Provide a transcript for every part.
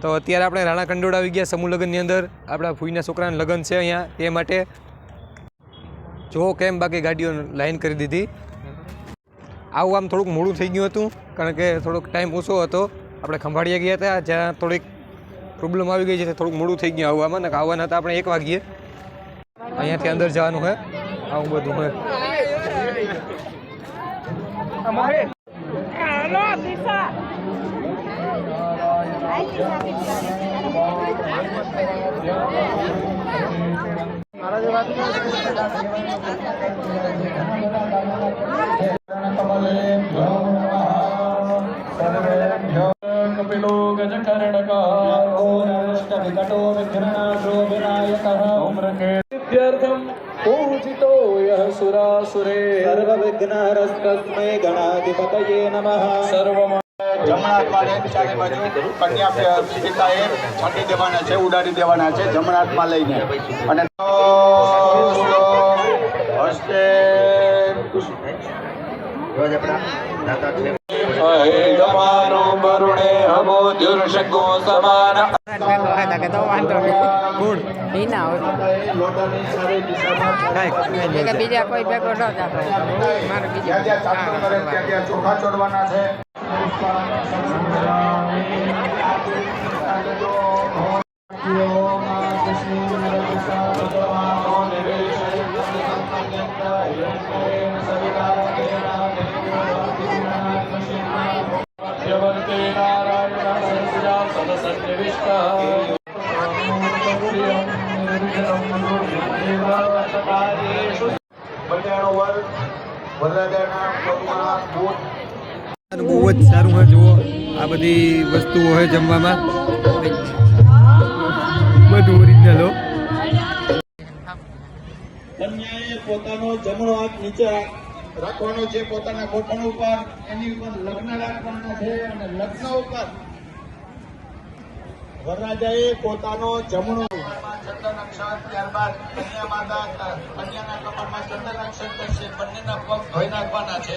તો અત્યારે આપણે રાણા કંડોળ આવી ગયા સમૂહ લગ્નની અંદર. આપણા ફૂઈના છોકરાના લગ્ન છે અહીંયા. તે માટે જો કેમ બાકી ગાડીઓ લાઈન કરી દીધી. આવું આમ થોડુંક મોડું થઈ ગયું હતું, કારણ કે થોડોક ટાઈમ ઓછો હતો. આપણે ખંભાળીએ ગયા હતા, જ્યાં થોડીક પ્રોબ્લેમ આવી ગઈ છે થોડુંક મોડું થઈ ગયું આવવામાં ને આવવાના હતા આપણે એક વાગ્યે. અહીંયાથી અંદર જવાનું હોય આવું બધું છે कपिलो गजकर्णकाष्टविकटो विघ्रणाशोभिनायकः उम्रके सिद्ध्यर्थम् पूजितो यः सुरासुरे सर्वविघ्नहरस्तस्मै गणाधिपतये नमः सर्वम જમણા હાથમાં એક ચારે બાજુ. કન્યા પિતાએ છાંટી દેવાના છે ઉડાડી દેવાના છે જમણા હાથમાં લઈને. અને હસ્તે. બીજા કોઈ ભેગો ન થાય મારે બીજા ચોખા ચોડવાના છે? બધાનો વર્ગ વરરાજાના પગમાં બૂટ બહુ જ સારું હોય જુઓ આ બધી વસ્તુઓ હોય જમવામાં. બધું ઓરિજિનલ હો. કન્યાએ પોતાનો જમણો હાથ નીચે રાખવાનો છે પોતાના ઘોટણ ઉપર. એની ઉપર લગ્ન રાખવાના છે અને લગ્ન ઉપર વરરાજાએ પોતાનો જમણો ચંદન અક્ષર ત્યારબાદ કન્યા માતા કન્યાના કપાળમાં ચંદન અક્ષર કરશે બંનેના પગ ધોઈ નાખવાના છે.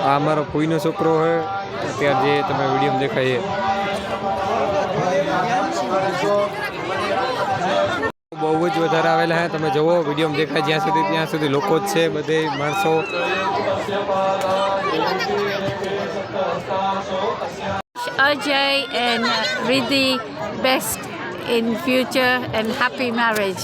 આ અમારો ફૂઈનો છોકરો હોય અત્યારે જે તમે વિડીયો દેખાય એ બહુ જ વધારે આવેલા હે તમે જુઓ વિડીયો દેખાય જ્યાં સુધી ત્યાં સુધી લોકો જ છે બધે માણસો Ajay and Riddhi best in future and happy marriage.